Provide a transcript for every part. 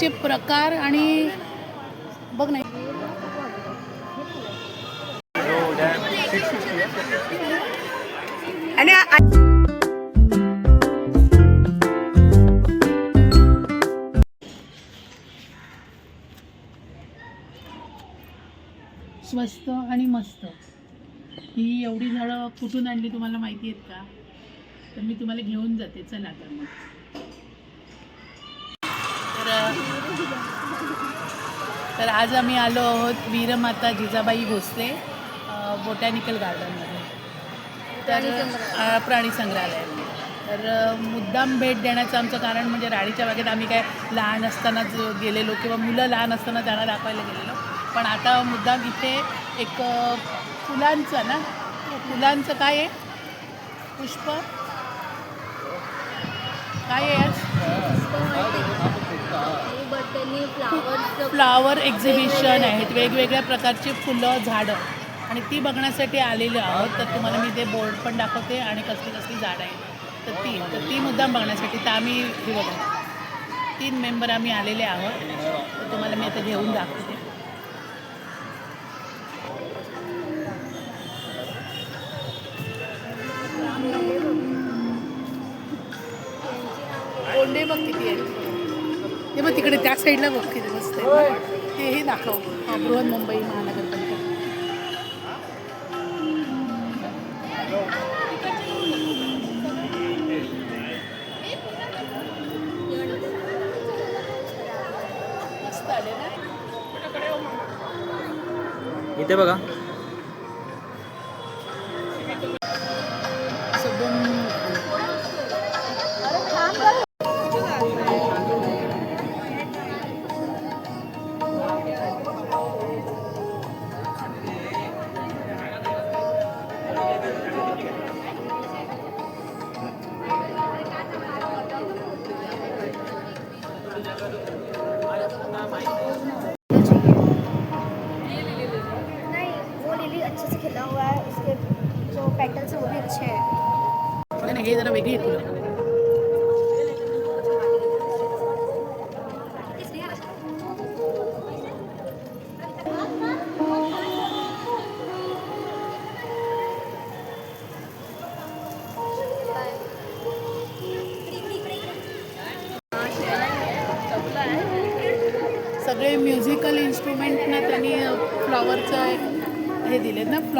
फुलांचे प्रकार आणि बघ नाही स्वस्त आणि मस्त. ही एवढी झाडं कुठून आणली तुम्हाला माहिती आहेत का? तर मी तुम्हाला घेऊन जाते. चला तर मग. तर आज आम्ही आलो आहोत वीरमाता जिजाबाई भोसले बोटॅनिकल गार्डनमध्ये. तर प्राणी संग्रहालयामध्ये तर मुद्दाम भेट देण्याचं आमचं कारण म्हणजे राणीच्या बागेत आम्ही काय लहान असतानाच गेलेलो किंवा मुलं लहान असताना त्यांना दाखवायला गेलेलो. पण आता मुद्दाम इथे एक फुलांचं ना फुलांचं काय आहे? पुष्प? काय आहे फ्लावर एक्झिबिशन आहेत वेगवेगळ्या प्रकारची फुलं झाडं. आणि ती बघण्यासाठी आलेलो आहोत तर तुम्हाला मी ते बोर्ड पण दाखवते आणि कसली कसली झाडं आहेत. तर ती तर ती मुद्दाम बघण्यासाठी तर आम्ही हे बघा. तीन मेंबर आम्ही आलेले आहोत. तर तुम्हाला मी आता घेऊन दाखवते. कोंडे बघ किती आहेत. ते मग तिकडे त्या साईडला बघ किती मस्त आहे. तेही दाखव. बृहन मुंबई महानगरपालिका मस्त ना इथे बघा.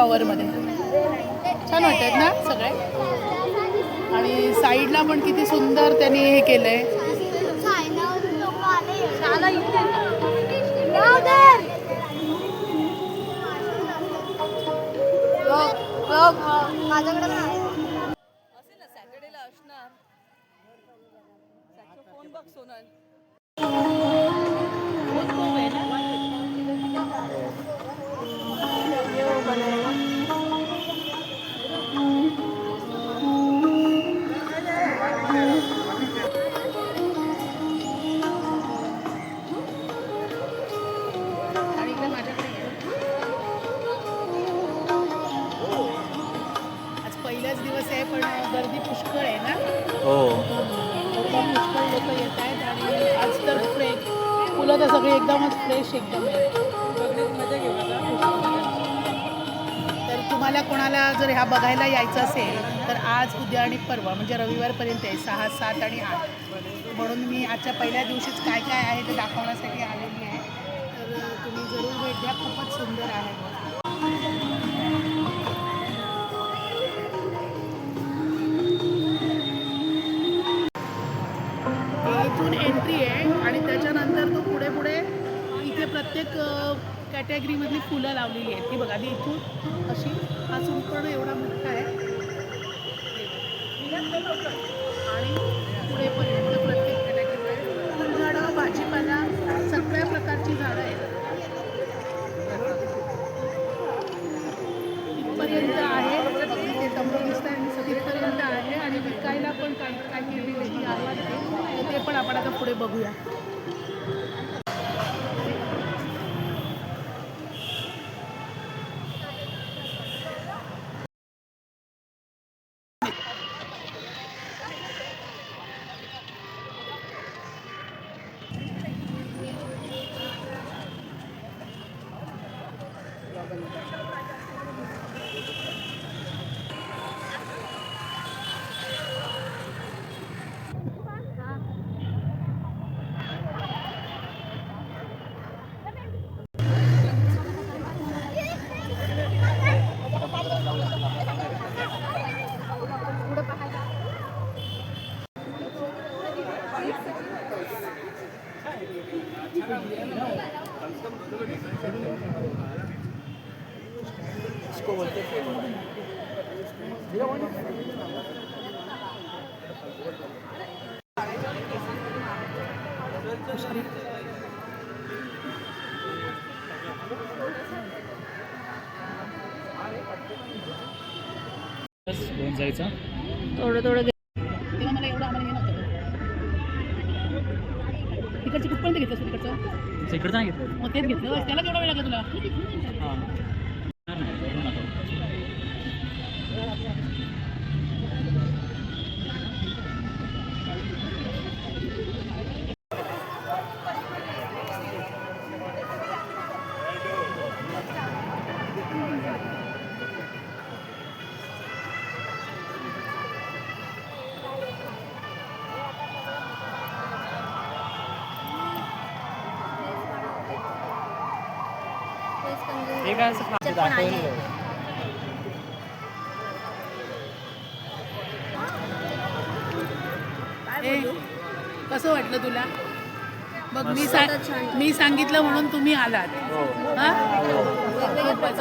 फ्लॉवरमध्ये. छान वाटतात ना सगळे? आणि साईडला पण किती सुंदर त्यांनी हे केलं आहे माझ्याकडे हो. एकदम पुष्कळ लोक येत आहेत आणि आज तर फ्रेश फुलं तर सगळी एकदमच फ्रेश एकदम तर तुम्हाला कोणाला जर ह्या बघायला यायचं असेल तर आज उद्या आणि परवा म्हणजे रविवारपर्यंत आहे सहा सात आणि आठ. म्हणून मी आजच्या पहिल्या दिवशीच काय काय आहे ते दाखवण्यासाठी आलेली आहे. तर तुम्ही जरूर भेट द्या खूपच सुंदर आहे. प्रत्येक कॅटेगरीमधली फुलं लावलेली आहेत ती बघा आधी इथून अशी हा संपूर्ण एवढा मोठा आहे. आणि घेऊन जायचं थोडं थोडं तेव्हा मला एवढं आम्हाला हे नव्हतं. तिकडचं कुठपर्यंत घेतलं तिकडचं? इकडं नाही घेतलं. मग तेच घेतलं. त्याला केवढा वेळ लागला तुला? हां. बघ मी सांग छान. मी सांगितलं म्हणून तुम्ही आलात हो.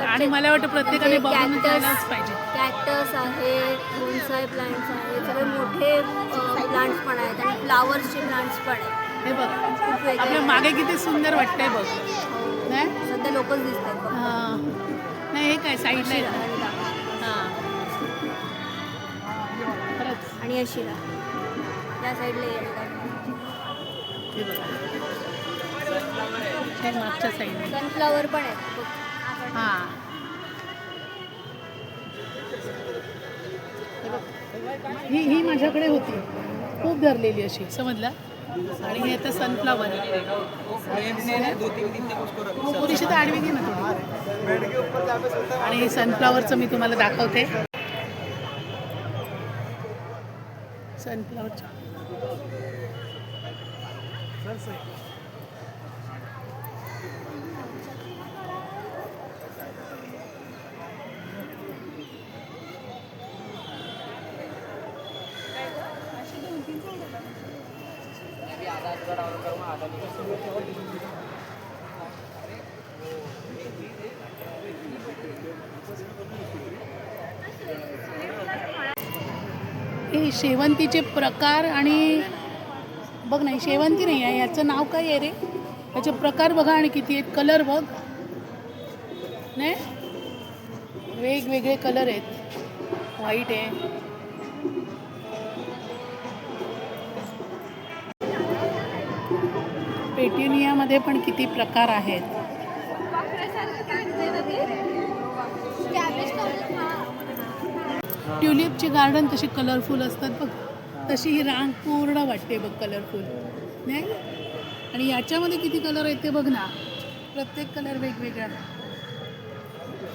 आणि मला वाटतं प्रत्येकाने म्हणजे बघून जायलाच पाहिजे कॅक्टस आहे बोन्साय प्लांट्स आहेत सगळे मोठे प्लांट्स पण आहेत आणि फ्लावर्सचे प्लांट्स पण आहेत हे बघ आपल्या मागे किती सुंदर वाटतंय बघ हो. नाही सध्या लोकच दिसत आहेत बघ. हा. नाही हे काय साईडला आहे. हा आणि अशिरा या साईडला येतात हे बघा हे मागच्या सनफ्लावर पण बघ. हा. हे. ही ही माझ्याकडे होती. खूप धरलेली अशी. समजला? आणि हे आता सनफ्लावर. पुरीशी तर आडवी घे ना थोडी. आणि हे सनफ्लावरचं मी तुम्हाला दाखवते. सनफ्लावरचं हे शेवंतीचे प्रकार आणि बघ नाही शेवंती नाही आहे याचं नाव काय आहे रे? याचे प्रकार बघा आणि किती आहेत. कलर बघ. नाही वेगवेगळे कलर आहेत. व्हाईट आहे. पेट्युनियामध्ये पण किती प्रकार आहेत. ट्युलिपची गार्डन तशी कलरफुल असतात बघ. तशी ही रांग पूर्ण वाटते बघ कलरफुल नाही आणि याच्यामध्ये किती कलर आहेत ते बघ ना. प्रत्येक कलर वेगवेगळा.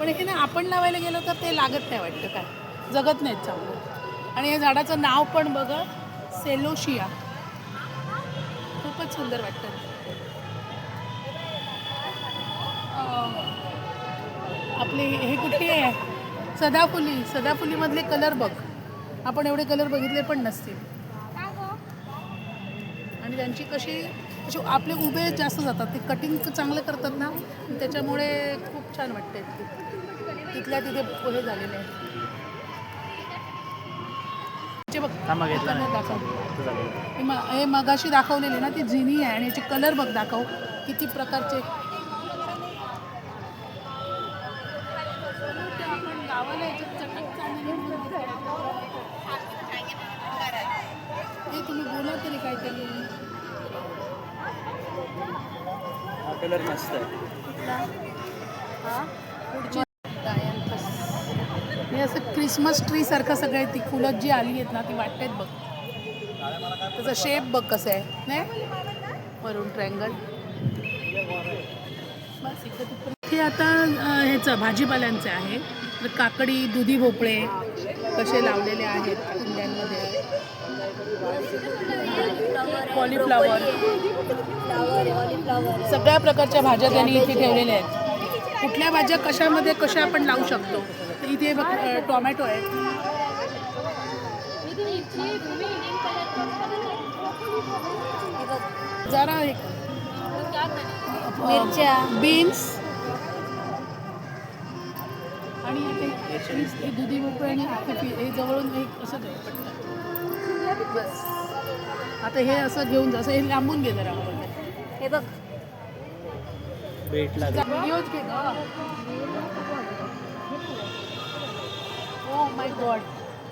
पण हे ना आपण लावायला गेलो तर ते लागत नाही वाटतं काय? जगत नाहीत चांगलं. आणि या झाडाचं नाव पण बघा सेलोशिया. खूपच सुंदर वाटतं. आपले हे कुठली आहे? सदाफुली सदाफुलीमधले कलर बघ. आपण एवढे कलर बघितले पण नसतील. आणि त्यांची कशी अशी आपले उभे जास्त जातात. ते कटिंग चांगलं करतात ना त्याच्यामुळे खूप छान वाटते तिथल्या तिथे हे झालेले आहे. हे बघ. दाखव. असं. हे हे मगाशी दाखवलेली ना ती जिनी आहे. आणि याचे कलर बघ दाखव. किती प्रकारचे. मस्त आहे. हे? असं क्रिसमस ट्री सारखं सगळं ती फुलं जी आली आहेत ना ती वाटतात बघ. त्याचा शेप बघ कसं आहे नाही? वरून ट्रँगल बस हे आता ह्याचं भाजीपाल्यांचं आहे. तर काकडी दुधी भोपळे कसे लावलेले आहेत कुंड्यांमध्ये? कॉलीफ्लावर फ्लावर कॉलीफ्लावर सगळ्या प्रकारच्या भाज्या त्यांनी इथे ठेवलेल्या आहेत. कुठल्या भाज्या कशामध्ये कशा आपण लावू शकतो? इथे बघ टोमॅटो आहे. जरा एक. मिरच्या. बीन्स. आणि दुधी भोपळा आणि हे हे जवळून एक असं पटकन. बस. आता हे असं घेऊन जा असं हे लांबून घे जरा. हे बघ. भेटला व्हिडिओज घे. ओ माय गॉड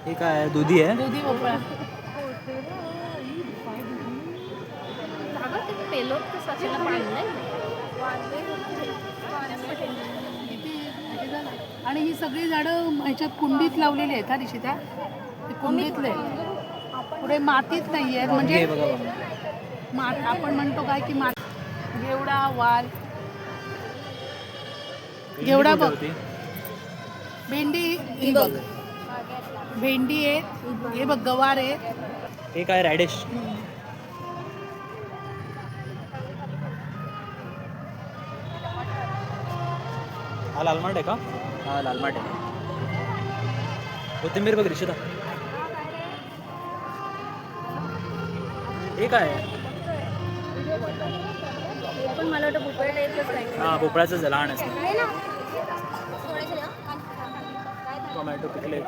हे काय आहे? दुधी आहे? दुधी भोपळा. हे झालं. आणि ही सगळी झाडं ह्याच्यात कुंडीत लावलेली आहेत हा दिशिता ते कुंडीतले. पुढे मातीत नाही आहेत हे म्हणजे मात आपण म्हणतो काय की मात घेवडा वाल. घेवडा बघ. भेंडी ही बघ. भेंडी आहेत हे बघ गवार आहेत हे काय रॅडिश हा लालमाट आहे का? हा लालमाट आहे. कोथिंबीर बघ रिशिता. हे काय? आहे पण मला वाटतं भोपळा टाईपच काय हा भोपळ्याचं आहे, लहान असतं. टोमॅटो पिकले.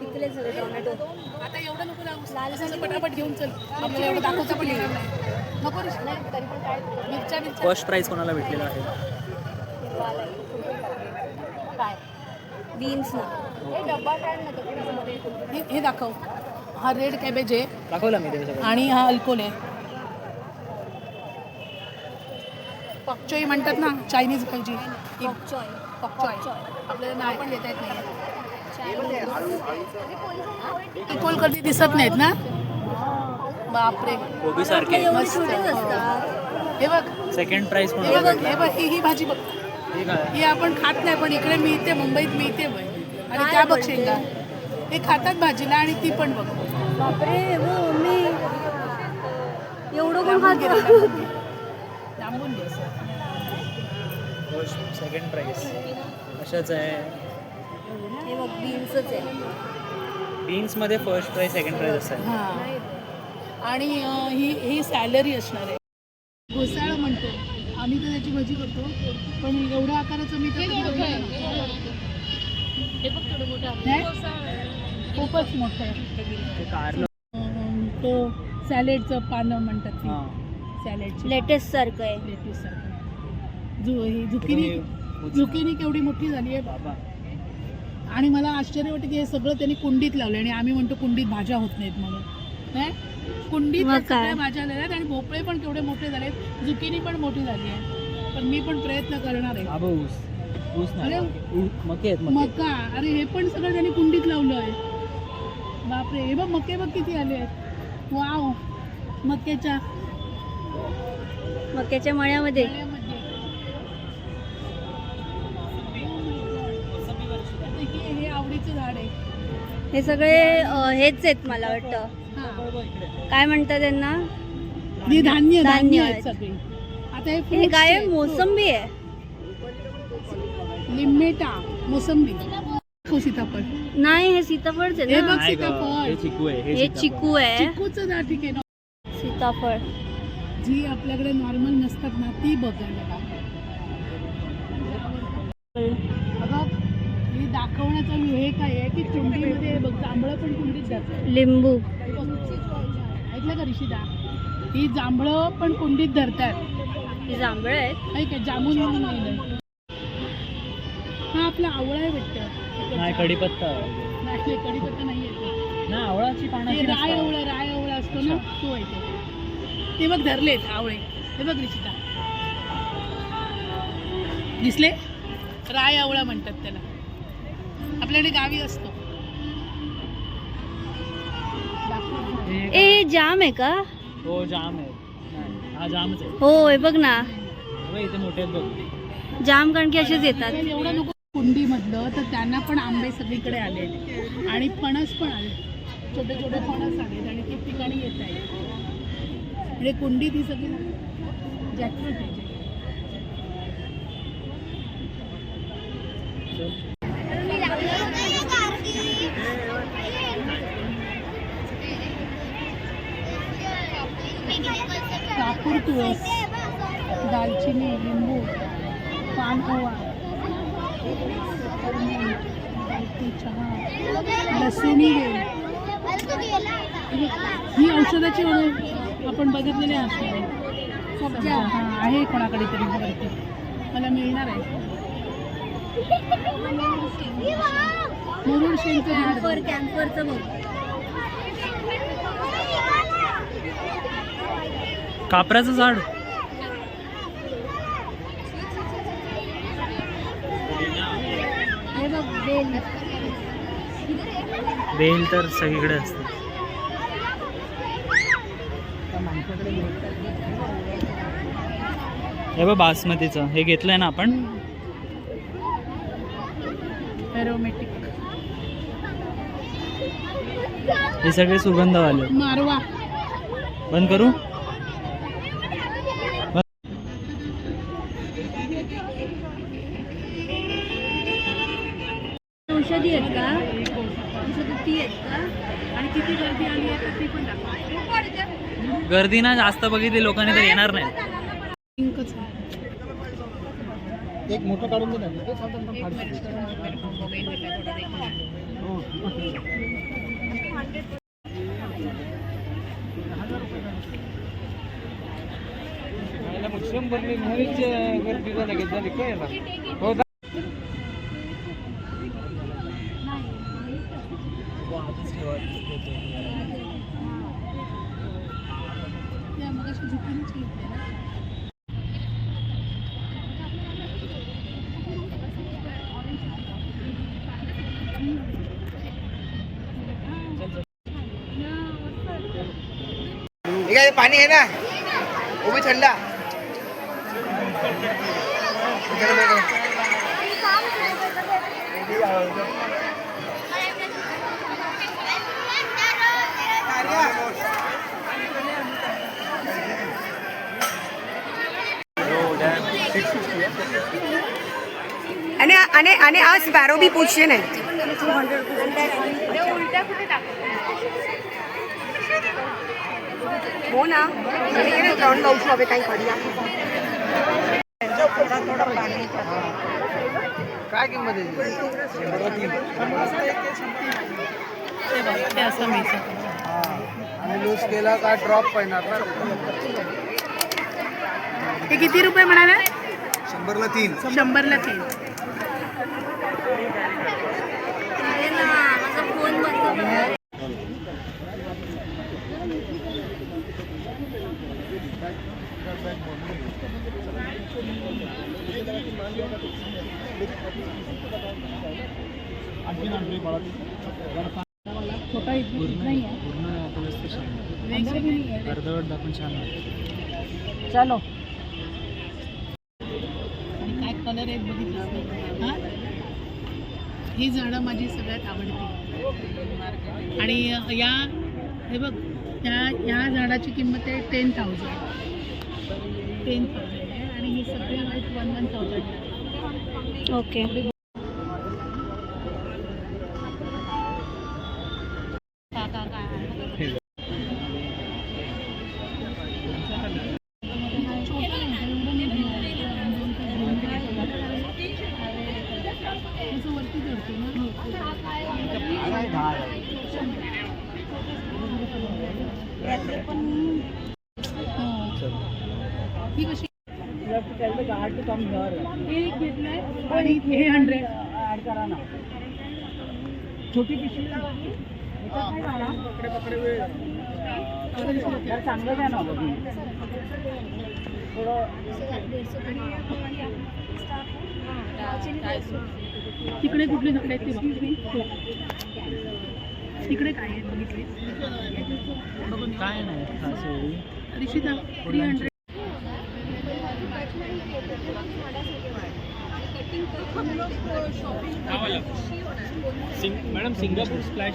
पिकले सगळे टोमॅटो आता एवढं नको लावूस. असं पटापट घेऊन चल. आपल्याला एवढं दाखवता पण येणार नाही. नको रे. नाही तरी पण काय? मिरच्या मिरच्या. फर्स्ट प्राईज कोणाला भेटलेला आहे? काय? बीन्स ना. हे डब्बा काय हे हे दाखव. हा रेड कॅबेज आहे. दाखवला मी ते सगळं आणि हा अल्कोल आहे. पकचोई म्हणतात ना चायनीज भाजी ही चॉय. पकचोय आपल्याला नाव पण देता येत नाही. अल्कोल कधी दिसत नाहीत ना? बापरे. कोबी सारखे हे बघ. सेकंड प्राईज हे बघ हे बघ ही ही भाजी बघ. हे ही आपण खात नाही पण इकडे मिळते मुंबईत मिळते बघ आणि काय त्या बघ? शेंगा. हे खातात भाजीला आणि ती पण बघ. बापरे हो मी एवढं कोण खातो लांबून घे. सेकंड प्राईज अशाच आहे. हे बघ बीन्सच आहे. बीन्समध्ये फर्स्ट प्राईज सेकंड प्राईज असतात. हां. आणि ही ही सॅलरी असणार आहे. घोसाळ म्हणतो. आम्ही तर त्याची भजी करतो. पण एवढ्या आकाराचं मी तर कधी बघितलं नाही. नाही? खूपच मोठं आहे. ते सॅलेडचं पानं म्हणतात ती. सॅलेडची लेटेस्ट सारखं आहे. लेट्यूस सारखं झु ही झुकिनी झुकिनी केवढी मोठी झाली आहे. बाबा. आणि मला आश्चर्य वाटतं की हे सगळं त्यांनी कुंडीत लावलं आणि आम्ही म्हणतो कुंडीत भाज्या होत नाहीत म्हणून. कुंडीत? सगळ्या भाज्या आलेल्या आहेत आणि भोपळे पण केवढे मोठे झाले आहेत झुकिनी पण मोठी झाली आहे. पण मी पण प्रयत्न करणार आहे. अरे. मका. अरे हे पण सगळं त्यांनी कुंडीत लावलं आहे बापरे. हे बघ मके बघ किती आले आहेत. वाव. मक्याच्या. मक्याच्या मळ्यामध्ये. हे आवडीचं झाड आहे. हे सगळे हेच आहेत मला वाटतं. हा. काय म्हणतात त्यांना? धान्य धान्य आता हे काय मोसंबी आहे. लिंबेटा मोसंबी. हो सीताफळ नाही हे सीताफळच हे आहे बघ ना. हे चिकू आहे हे सीताफळ. चिकू आहे. चिकूचं झाड ठीक आहे ना. सीताफळ. जी आपल्याकडे नॉर्मल नसतात ना ती बघायला अगं ही दाखवण्याचा हे काय आहे की कुंडीमध्ये हे बघ जांभळं पण कुंडीत जातात लिंबू. ऐकलं का ऋषिदा? ही जांभळं पण कुंडीत धरतात. ही जांभळं आहेत. ऐक जामून म्हणून लिहिलंय हा आपला आवळा आहे वाटतं. नाही कढीपत्ता. नाही कडीपत्ता नाही येतो आवळाची पानं राय. आवळा राय आवळा असतो ना तो आहे तो बघ धरलेत आवळे. हे बघ रिशिता दिसले? राय आवळा म्हणतात त्याला. आपल्याकडे गावी असतो. ए जाम आहे का? हो जाम आहे. नाही, हा जामच आहे. हो हे बघ ना. इथे मोठे आहेत बघ. जाम कारण की असेच येतात. एवढं नको कुंडीमधलं तर त्यांना पण आंबे सगळीकडे आले आणि फणस पण आले छोटे छोटे फणस आहेत आणि ठिकठिकाणी येत आहेत म्हणजे कुंडी ही सगळी जॅकफ्रूट आहे. औषधाची वगैरे आपण बघितलेली असते सब्जा हां आहे कोणाकडे तरी वरती मला मिळणार आहे. मुरुड झाड कॅम्पर कॅम्परचं बघ. कापराचं झाड. बेल तर सगळीकडे असते. हे बघ बासमतीचं. हे घेतलंय ना आपण? एरोमॅटिक हे सगळे सुगंधवाले. मारवा. बंद करू? गर्दी ना जास्त बघितली लोकांनी तर येणार नाही. एक मोठं काढून दे ना त्या ठीक आहे पाणी आहे ना वो भी ठंडा અને અને અને આ સ્પેરો બી પૂછશે ને હો ના મને એને ત્રણ લઉં છું હવે કંઈ કરી આપું काय किंमत आहे ते असं मिळतं आणि लूज केला का ड्रॉप पडणार ना ते किती रुपये म्हणाले शंभरला तीन शंभरला तीन अरे ना माझा फोन बंद छोटा इथं नाही आहे वेगवेगळी आहे. अर्धवट दाखवून छान वाटतं. ચાલો आणि काय कलर आहेत बघितलं हां ही झाडं माझी सगळ्यात आवडती आणि या हे बघ त्या या झाडाची किंमत आहे टेन थाउजंड टेन थाउजंड आहे आणि ही सगळी आहेत वन वन थाउजंड ఓకే चांगलं द्या ना बघून. तिकडे कुठले झाडे आहेत ते बघ. तिकडे काय आहे बघितले? काय नाही असं. Rishita three hundred madam Singapore splash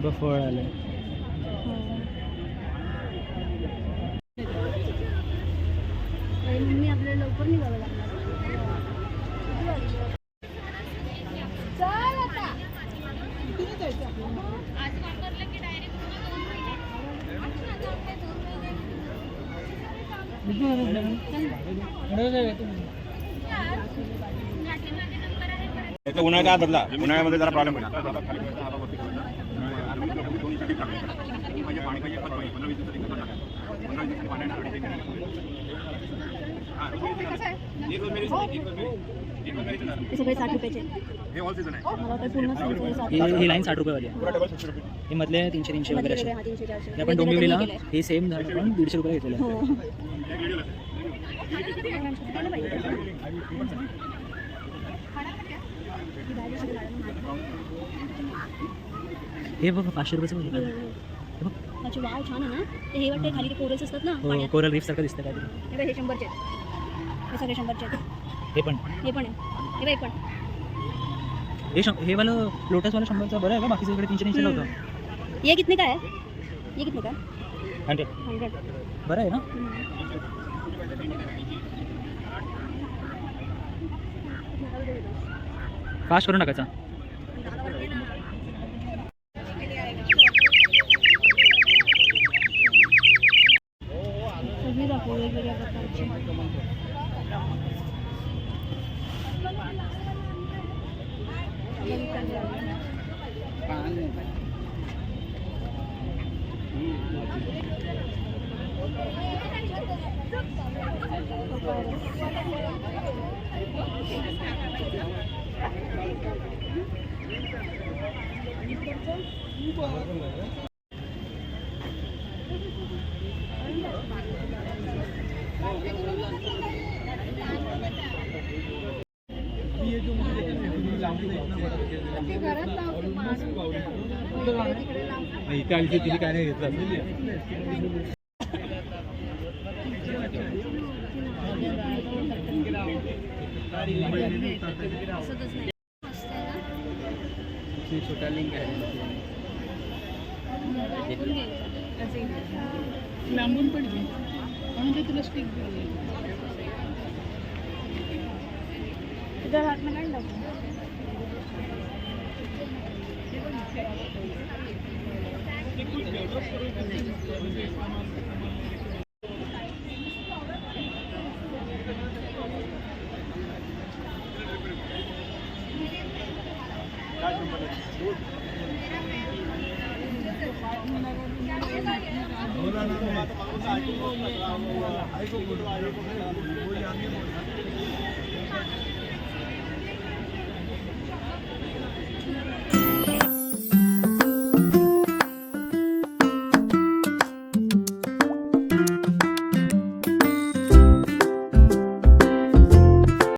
बफळ आलं आणि मम्मी आपल्याला लवकर निघावं लागणार चल आता याचा उन्हाळ्याचा बदला उन्हाळ्यामध्ये जरा प्रॉब्लेम होईल. हे सगळे साठ रुपयाचे. हे ऑल सीझन आहे. मला वाटतं पूर्ण सांगितलं हे साठ. ही ही लाईन साठ रुपयेवाली आहे. हे मधले तीनशे तीनशे वगैरे असे. हा, तीनशे चारशे. हे आपण डोंबिवलीला हे सेम झाड आपण दीडशे रुपये घेतलेलं हो. आहे हे बघ पाचशे रुपयाचं बघ. हे बघ त्याची वाळ छान आहे ना? ते हे वाटते खाली ते कोरेस असतात ना हो पाण्यात. कोरल रीफ सारखं दिसतं काहीतरी. हे बघ, हे शंभरचे आहेत. हे सगळे शंभरचे आहेत. हे पण. हे पण आहे. हे हे पण. हे शं हे वालं लोटसवालं शंभरचं बरं आहे का? बाकीचं इकडे तीनशे तीनशे होतं ये कितने का है ये कितने का? हंड्रेड. हंड्रेड. बरं आहे ना? फास्ट करून टाकायचा सगळी दाखव वेगवेगळ्या प्रकारची इथे आली तिने काय नाही घेतलं छोटा लिंक आहे लांबून पण घे म्हणून ते तुला स्टिक दिली तुझ्या हातनं काय दाखव आहे